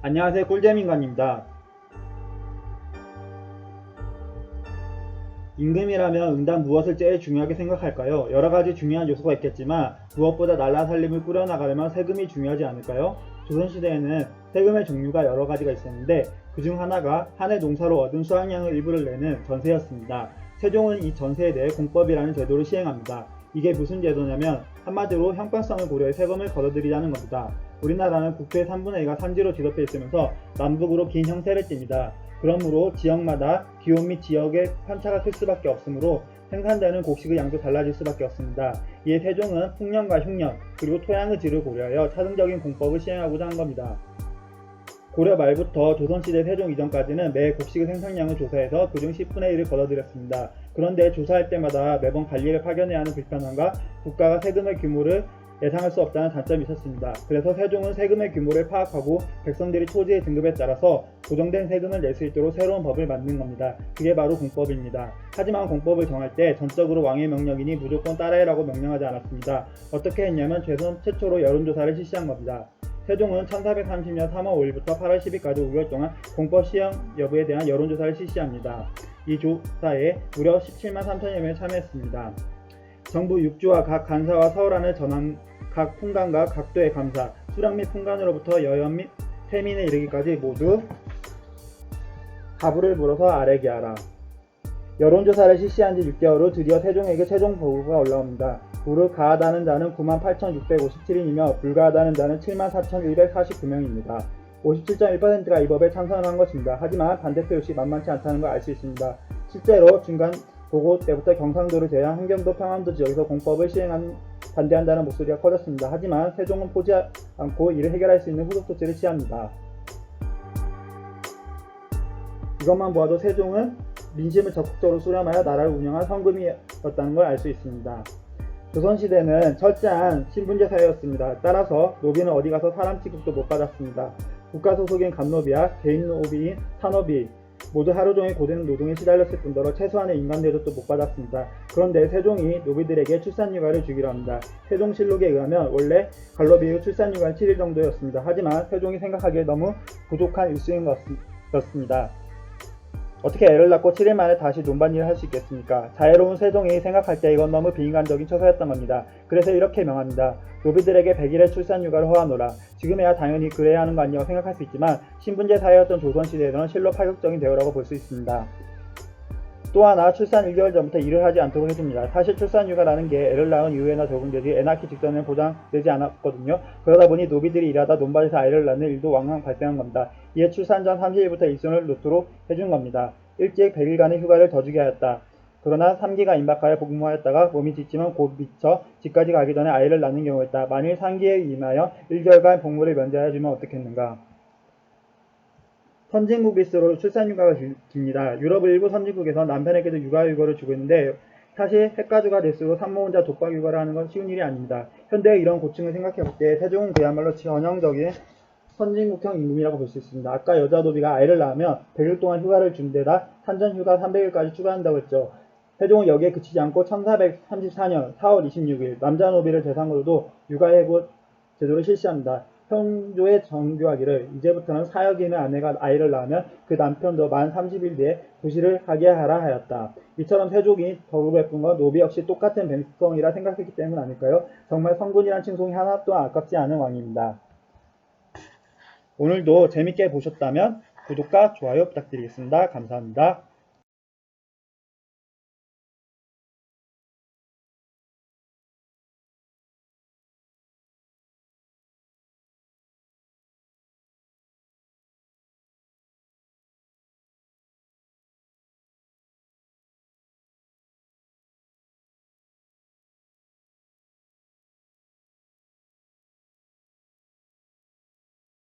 안녕하세요 꿀잼인간입니다. 임금이라면 응당 무엇을 제일 중요하게 생각할까요? 여러 가지 중요한 요소가 있겠지만 무엇보다 나라 살림을 꾸려나가려면 세금이 중요하지 않을까요? 조선시대에는 세금의 종류가 여러 가지가 있었는데 그중 하나가 한 해 농사로 얻은 수확량의 일부를 내는 전세였습니다. 세종은 이 전세에 대해 공법이라는 제도를 시행합니다. 이게 무슨 제도냐면 한마디로 형평성을 고려해 세금을 걷어들이자는 겁니다. 우리나라는 국토의 3분의 2가 산지로 뒤덮여 있으면서 남북으로 긴 형세를 띱니다. 그러므로 지역마다 기온 및 지역의 편차가 클 수밖에 없으므로 생산되는 곡식의 양도 달라질 수밖에 없습니다. 이에 세종은 풍년과 흉년 그리고 토양의 질을 고려하여 차등적인 공법을 시행하고자 한 겁니다. 고려 말부터 조선시대 세종 이전까지는 매 곡식의 생산량을 조사해서 그중 10분의 1을 걷어들였습니다. 그런데 조사할 때마다 매번 관리를 파견해야 하는 불편함과 국가가 세금의 규모를 예상할 수 없다는 단점이 있었습니다. 그래서 세종은 세금의 규모를 파악하고 백성들이 토지의 등급에 따라서 고정된 세금을 낼 수 있도록 새로운 법을 만든 겁니다. 그게 바로 공법입니다. 하지만 공법을 정할 때 전적으로 왕의 명령이니 무조건 따라해라고 명령하지 않았습니다. 어떻게 했냐면 조선 최초로 여론조사를 실시한 겁니다. 세종은 1430년 3월 5일부터 8월 10일까지 5개월 동안 공법 시행 여부에 대한 여론조사를 실시합니다. 이 조사에 무려 17만 3천여 명이 참여했습니다. 정부 육주와 각 간사와 서울 안을 전한 각 풍간과 각도의 감사, 수령 및 풍간으로부터 여연 및 태민에 이르기까지 모두 가부를 물어서 아래게 하라. 여론조사를 실시한 지 6개월 후 드디어 세종에게 최종 보고가 올라옵니다. 무릇 가하다는 자는 98,657인이며 불가하다는 자는 74,149명입니다. 57.1%가 이 법에 찬성한 것입니다. 하지만 반대표 역시 만만치 않다는 걸 알 수 있습니다. 실제로 중간 보고 때부터 경상도를 제외한 한경도 평안도 지역에서 공법을 시행한 반대한다는 목소리가 커졌습니다. 하지만 세종은 포지 않고 이를 해결할 수 있는 후속 조치를 취합니다. 이것만 보아도 세종은 민심을 적극적으로 수렴하여 나라를 운영한 성금이었다는 걸 알 수 있습니다. 조선시대는 철저한 신분제 사회였습니다. 따라서 노비는 어디 가서 사람 취급도 못 받았습니다. 국가 소속인 간노비와 개인 노비인 산노비 모두 하루 종일 고된 노동에 시달렸을 뿐더러 최소한의 인간 대접도 못 받았습니다. 그런데 세종이 노비들에게 출산휴가를 주기로 합니다. 세종실록에 의하면 원래 갈로비의 출산휴가는 7일 정도였습니다. 하지만 세종이 생각하기에 너무 부족한 일수인 것이었습니다. 어떻게 애를 낳고 7일 만에 다시 논반일을 할 수 있겠습니까? 자애로운 세종이 생각할 때 이건 너무 비인간적인 처사였던 겁니다. 그래서 이렇게 명합니다. 노비들에게 100일의 출산 휴가를 허하노라. 지금에야 당연히 그래야 하는 거 아니냐고 생각할 수 있지만 신분제 사회였던 조선시대에서는 실로 파격적인 대우라고 볼 수 있습니다. 또 하나 출산 1개월 전부터 일을 하지 않도록 해줍니다. 사실 출산 휴가라는 게 애를 낳은 이후에나 적용되지 애 낳기 직전에 보장되지 않았거든요. 그러다 보니 노비들이 일하다 논밭에서 아이를 낳는 일도 왕왕 발생한 겁니다. 이에 출산 전 30일부터 일손을 놓도록 해준 겁니다. 일찍 100일간의 휴가를 더 주게 하였다. 그러나 3기가 임박하여 복무하였다가 몸이 지치면 곧 미쳐 집까지 가기 전에 아이를 낳는 경우였다. 만일 3기에 임하여 1개월간 복무를 면제하여 주면 어떻겠는가? 선진국일수록 출산휴가가 길- 깁니다. 유럽 일부 선진국에서 남편에게도 육아휴가를 주고 있는데 사실 핵가주가 될수록 산모 혼자 독박휴가를 하는 건 쉬운 일이 아닙니다. 현대의 이런 고충을 생각해 볼 때 세종은 그야말로 전형적인 선진국형 임금이라고 볼 수 있습니다. 아까 여자 노비가 아이를 낳으면 100일 동안 휴가를 준 데다 산전휴가 300일까지 추가한다고 했죠. 세종은 여기에 그치지 않고 1434년 4월 26일 남자 노비를 대상으로도 육아해고 제도를 실시합니다. 형조에 정교하기를 이제부터는 있는 아내가 아이를 낳으면 그 남편도 만 30일 뒤에 부실을 하게 하라 하였다. 이처럼 예쁜 건 노비 역시 똑같은 백성이라 생각했기 때문 아닐까요? 정말 성군이란 칭송이 하나도 아깝지 않은 왕입니다. 오늘도 재밌게 보셨다면 구독과 좋아요 부탁드리겠습니다. 감사합니다.